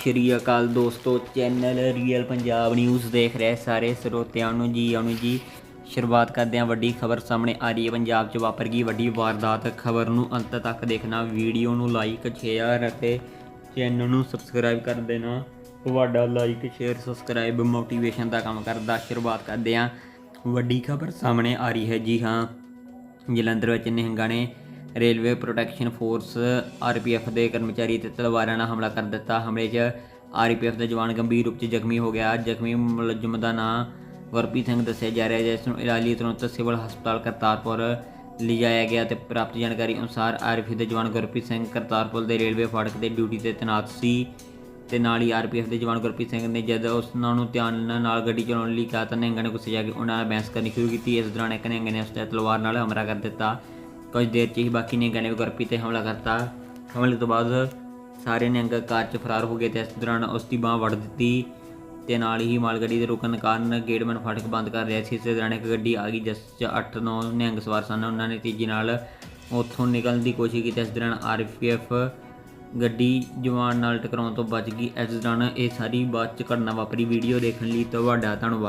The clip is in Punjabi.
ਸ਼੍ਰੀ ਅਕਾਲ ਦੋਸਤੋ ਚੈਨਲ ਰੀਅਲ ਪੰਜਾਬ ਨਿਊਜ਼ ਦੇਖ ਰਹੇ ਸਾਰੇ ਸਰੋਤਿਆਂ ਨੂੰ ਜੀ ਆਉਣ ਜੀ। ਸ਼ੁਰੂਆਤ ਕਰਦੇ ਹਾਂ ਵੱਡੀ ਖਬਰ ਸਾਹਮਣੇ ਆ ਰਹੀ ਹੈ। ਪੰਜਾਬ 'ਚ ਵਾਪਰ ਗਈ ਵੱਡੀ ਵਾਰਦਾਤ। ਖਬਰ ਨੂੰ ਅੰਤ ਤੱਕ ਦੇਖਣਾ, ਵੀਡੀਓ ਨੂੰ ਲਾਈਕ ਸ਼ੇਅਰ ਅਤੇ ਚੈਨਲ ਨੂੰ ਸਬਸਕ੍ਰਾਈਬ ਕਰ ਦੇਣਾ। ਤੁਹਾਡਾ ਲਾਈਕ ਸ਼ੇਅਰ ਸਬਸਕ੍ਰਾਈਬ ਮੋਟੀਵੇਸ਼ਨ ਦਾ ਕੰਮ ਕਰਦਾ। ਸ਼ੁਰੂਆਤ ਕਰਦੇ ਹਾਂ। ਵੱਡੀ ਖਬਰ ਸਾਹਮਣੇ ਆ ਰਹੀ ਹੈ। ਜੀ ਹਾਂ, ਜਲੰਧਰ ਵਿੱਚ ਨਿਹੰਗਾਂ ਨੇ ਰੇਲਵੇ ਪ੍ਰੋਟੈਕਸ਼ਨ ਫੋਰਸ ਆਰਪੀਐਫ ਦੇ ਕਰਮਚਾਰੀ ਤੇ ਤਲਵਾਰਾਂ ਨਾਲ ਹਮਲਾ ਕਰ ਦਿੱਤਾ। ਹਮਲੇ 'ਚ ਆਰਪੀਐਫ ਦਾ ਜਵਾਨ ਗੰਭੀਰ ਰੂਪ 'ਚ ਜ਼ਖਮੀ ਹੋ ਗਿਆ। ਜ਼ਖਮੀ ਮੁਲਜ਼ਮ ਦਾ ਨਾਂ ਗੁਰਪ੍ਰੀਤ ਸਿੰਘ ਦੱਸਿਆ ਜਾ ਰਿਹਾ ਹੈ, ਜਿਸ ਨੂੰ ਇਲਾਜ ਲਈ ਤੁਰੰਤ ਸਿਵਲ ਹਸਪਤਾਲ ਕਰਤਾਰਪੁਰ ਲਿਜਾਇਆ ਗਿਆ ਤੇ ਪ੍ਰਾਪਤ ਜਾਣਕਾਰੀ ਅਨੁਸਾਰ ਆਰਪੀਐਫ ਦੇ ਜਵਾਨ ਗੁਰਪ੍ਰੀਤ ਸਿੰਘ ਕਰਤਾਰਪੁਰ ਦੇ ਰੇਲਵੇ ਫਾਟਕ ਤੇ ਡਿਊਟੀ ਤੇ ਤੈਨਾਤ ਸੀ ਤੇ ਨਾਲ ਹੀ ਆਰਪੀਐਫ ਦੇ ਜਵਾਨ ਗੁਰਪ੍ਰੀਤ ਸਿੰਘ ਨੇ ਜਦ ਉਹਨਾਂ ਨੂੰ ਧਿਆਨ ਨਾਲ ਗੱਡੀ ਚਲਾਉਣ ਲਈ ਕਿਹਾ ਤਾਂ ਨਿਹੰਗਾਂ ਨੇ ਗੁੱਸੇ ਜਾ ਕੇ ਉਹਨਾਂ ਨਾਲ ਬਹਿਸ ਕਰਨੀ ਸ਼ੁਰੂ ਕੀਤੀ। ਇਸ ਦੌਰਾਨ ਇੱਕ ਨਿਹੰਗ ਨੇ ਉਸ ਤੇ ਤਲਵਾਰ ਨਾਲ ਹਮਲਾ ਕਰ ਦਿੱਤਾ। ਕੁਝ ਦੇਰ 'ਚ ਹੀ ਬਾਕੀ ਨਿਹੰਗਾਂ ਨੇ ਵੀ ਗੁਰਪ੍ਰੀਤ ਤੇ ਹਮਲਾ ਕਰਤਾ। ਹਮਲੇ ਤੋਂ ਬਾਅਦ ਸਾਰੇ ਨਿਹੰਗ ਕਾਰ 'ਚ ਫਰਾਰ ਹੋ ਗਏ ਤੇ ਇਸ ਦੌਰਾਨ ਉਸ ਦੀ ਬਾਹ ਵੜ ਦਿੱਤੀ ਤੇ ਨਾਲ ਹੀ ਮਾਲ ਗੱਡੀ ਦੇ ਰੁਕਣ ਕਾਰਨ ਗੇਟਮੈਨ ਫਾਟਕ ਬੰਦ ਕਰ ਰਿਹਾ ਸੀ। ਇਸ ਦੌਰਾਨ ਇੱਕ ਗੱਡੀ ਆ ਗਈ ਜਿਸ 'ਚ 8-9 ਨਿਹੰਗ ਸਵਾਰ ਸਨ। ਉਹਨਾਂ ਨੇ ਤੇਜ਼ੀ ਨਾਲ ਉੱਥੋਂ ਨਿਕਲਣ ਦੀ ਕੋਸ਼ਿਸ਼ ਕੀਤੀ। ਇਸ ਦੌਰਾਨ ਆਰਪੀਐਫ ਗੱਡੀ ਜਵਾਨ ਨਾਲ ਟਕਰਾਉਣ ਤੋਂ ਬਚ ਗਈ। ਇਸ ਦੌਰਾਨ ਇਹ ਸਾਰੀ ਬਾਅਦ ਚ ਘਟਨਾ ਵਾਪਰੀ। ਵੀਡੀਓ ਦੇਖਣ ਲਈ ਤੁਹਾਡਾ ਧੰਨਵਾਦ।